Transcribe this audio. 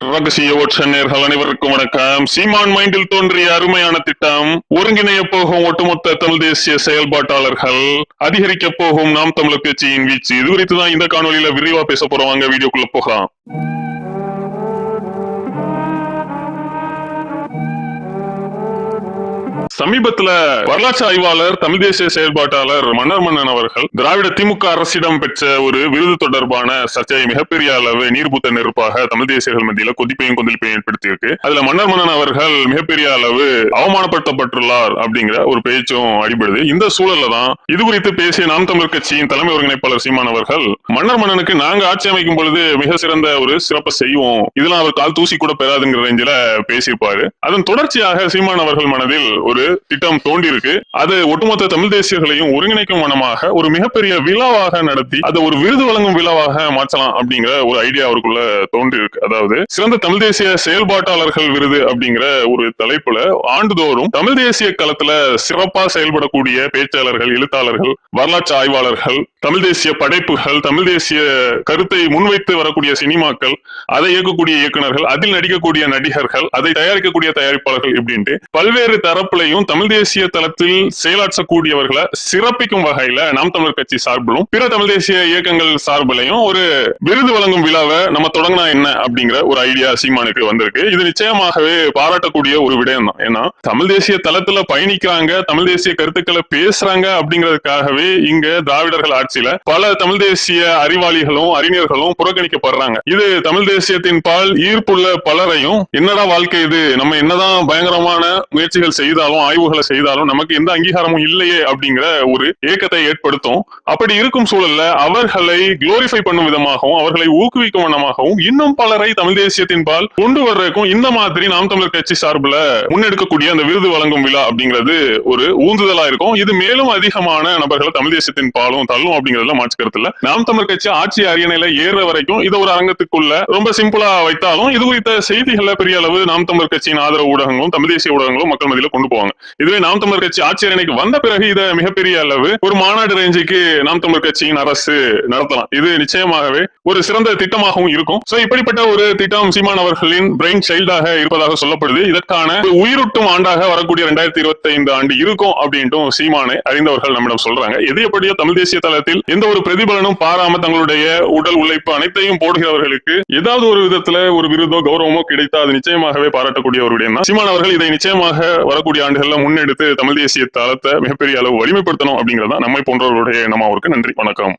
ரகசிய ஓட்ச நேர்கள் அனைவருக்கும் வணக்கம். சீமான் மைண்டில் தோன்றிய அருமையான திட்டம் ஒருங்கிணைய போகும் ஒட்டுமொத்த தமிழ் தேசிய செயல்பாட்டாளர்கள் அதிகரிக்க போகும் நாம் தமிழர் கட்சியின் வீச்சு. இது குறித்து தான் இந்த காணொலியில விரிவா பேச போறோம். வாங்க வீடியோக்குள்ள போகலாம். சமீபத்துல வரலாற்று ஆய்வாளர் தமிழ் தேசிய செயல்பாட்டாளர் மன்னர் மன்னன் அவர்கள் திராவிட திமுக அரசிடம் பெற்ற ஒரு விருது தொடர்பான சர்ச்சையை மிகப்பெரிய அளவு நீர்பூத்த நெருப்பாக தமிழ் தேசியர்கள் மத்தியில கொதிப்பையும் கொந்தளிப்பையும் ஏற்படுத்தியிருக்கு. அதுல மன்னர் மன்னன் அவர்கள் மிகப்பெரிய அளவு அவமானப்படுத்தப்பட்டுள்ளார் அப்படிங்கிற ஒரு பேச்சும் அடிபடுது. இந்த சூழல்ல தான் இது குறித்து பேசிய நாம் தமிழர் கட்சியின் தலைமை ஒருங்கிணைப்பாளர் சீமான் அவர்கள் மன்னர் மன்னனுக்கு நாங்க ஆட்சி அமைக்கும் பொழுது மிக சிறந்த ஒரு சிறப்பை செய்வோம். இதெல்லாம் அவர் கால் தூசி கூட பெறாதுங்கிற ரேஞ்சில பேசியிருப்பாரு. அதன் தொடர்ச்சியாக சீமான் அவர்கள் மனதில் ஒரு திட்டம் தோண்டி இருக்கு அது ஒட்டுமொத்த தமிழ் தேசியர்களையும் ஒருங்கிணைக்கும் வனமாக ஒரு மிகப்பெரிய விழாவாக நடத்தி அதை ஒரு விருது வழங்கும் விழாவாக மாற்றலாம் அப்படிங்கிற ஒரு ஐடியா அவருக்குள்ள தோன்றி இருக்கு அதாவது சிறந்த தமிழ் தேசிய செயல்பாட்டாளர்கள் விருது அப்படிங்கிற ஒரு தலைப்புல ஆண்டுதோறும் தமிழ் தேசிய களத்துல சிறப்பா செயல்படக்கூடிய பேச்சாளர்கள் எழுத்தாளர்கள் வரலாற்று ஆய்வாளர்கள் தமிழ் தேசிய படைப்புகள் தமிழ் தேசிய கருத்தை முன்வைத்து வரக்கூடிய சினிமாக்கள் அதை இயக்கக்கூடிய இயக்குநர்கள் அதில் நடிக்கக்கூடிய நடிகர்கள் அதை தயாரிக்கக்கூடிய தயாரிப்பாளர்கள் இப்படின்ட்டு பல்வேறு தரப்புலையும் தமிழ் தேசிய தளத்தில் செயலாற்றக்கூடியவர்களை சிறப்பிக்கும் வகையில நாம் தமிழர் கட்சி சார்பிலும் பிற தமிழ் தேசிய இயக்கங்கள் சார்பிலையும் ஒரு விருது வழங்கும் விழாவை நம்ம தொடங்கினா என்ன அப்படிங்கிற ஒரு ஐடியா சீமானுக்கு வந்திருக்கு. இது நிச்சயமாகவே பாராட்டக்கூடிய ஒரு விடயம் தான் ஏன்னா தமிழ் தேசிய தளத்துல பயணிக்கிறாங்க தமிழ் தேசிய கருத்துக்களை பேசுறாங்க அப்படிங்கிறதுக்காகவே இங்க திராவிடர்கள் ஆட்சியில பல தமிழ் தேசிய அறிவாளிகளும் அறிஞர்களும் புறக்கணிக்கப்படுறாங்க. இது தமிழ் தேசியத்தின் பால் ஈர்ப்புள்ள பலரையும் என்னடா வாழ்க்கை இது? நம்ம என்னதான் பயங்கரமான முயற்சிகள் செய்தாலும் ஆய்வுகளை செய்தாலும் நமக்கு எந்த அங்கீகாரமும் இல்லையே அப்படிங்கிற ஒரு ஏக்கத்தை ஏற்படுத்தும். அப்படி இருக்கும் சூழல்ல அவர்களை குளோரிஃபை பண்ணும் விதமாகவும் அவர்களை ஊக்குவிக்கும் வண்ணமாகவும் இன்னும் பலரை தமிழ் தேசியத்தின் பால் கொண்டு வர்றதுக்கும் இந்த மாதிரி நாம் தமிழர் கட்சி சார்பில் முன்னெடுக்கக்கூடிய அந்த விருது வழங்கும் விழா அப்படிங்கிறது ஒரு ஊந்துதலா இருக்கும். இது மேலும் அதிகமான நபர்களை தமிழ் தேசியத்தின் பாலும் தள்ளும் அப்படிங்கிறதுல மாற்றுக்கிறது கருத்துல நாம் தமிழர் கட்சி ஆட்சி அரியணையில ஏறுற வரைக்கும் இதை ஒரு அரங்கத்துக்குள்ள ரொம்ப சிம்பிளா வைத்தாலும் இது குறித்த செய்திகளை பெரிய அளவு நாம் தமிழர் கட்சியின் ஆதரவு ஊடகங்களும் தமிழ் தேசிய ஊடகங்களும் மக்கள் மத்தியில கொண்டு போவாங்க. இதுவே நாம் தமிழர் கட்சி ஆட்சி அரியணைக்கு வந்த பிறகு இதை மிகப்பெரிய அளவு ஒரு மாநாடு ரேஞ்சுக்கு நாம் தமிழர் கட்சியின் அரசு நடத்தலாம். இது நிச்சயமாகவே ஒரு சிறந்த திட்டமாகவும் இருக்கும். சோ இப்படிப்பட்ட ஒரு திட்டம் சீமான் அவர்களின் பிரெயின் சைல்டாக இருப்பதாக சொல்லப்படுது. இதற்கான உயிரூட்டும் ஆண்டாக வரக்கூடிய ரெண்டாயிரத்தி இருபத்தி ஐந்து ஆண்டு இருக்கும் அப்படின்ட்டும் சீமானை அறிந்தவர்கள் நம்மிடம் சொல்றாங்க. எது எப்படியோ தமிழ் தேசிய தளத்தில் எந்த ஒரு பிரதிபலனும் பாராம தங்களுடைய உடல் உழைப்பு அனைத்தையும் போடுகிறவர்களுக்கு ஏதாவது ஒரு விதத்துல ஒரு விருதோ கௌரவமோ கிடைத்தா அது நிச்சயமாகவே பாராட்டக்கூடியவருடைய சீமான் அவர்கள் இதை நிச்சயமாக வரக்கூடிய ஆண்டுகள் ஆண்டுகள்ல முன்னெடுத்து தமிழ் தேசிய தளத்தை மிகப்பெரிய அளவு வலிமைப்படுத்தணும் அப்படிங்கறதா நம்மை போன்றவர்களுடைய எண்ணமா நன்றி வணக்கம்.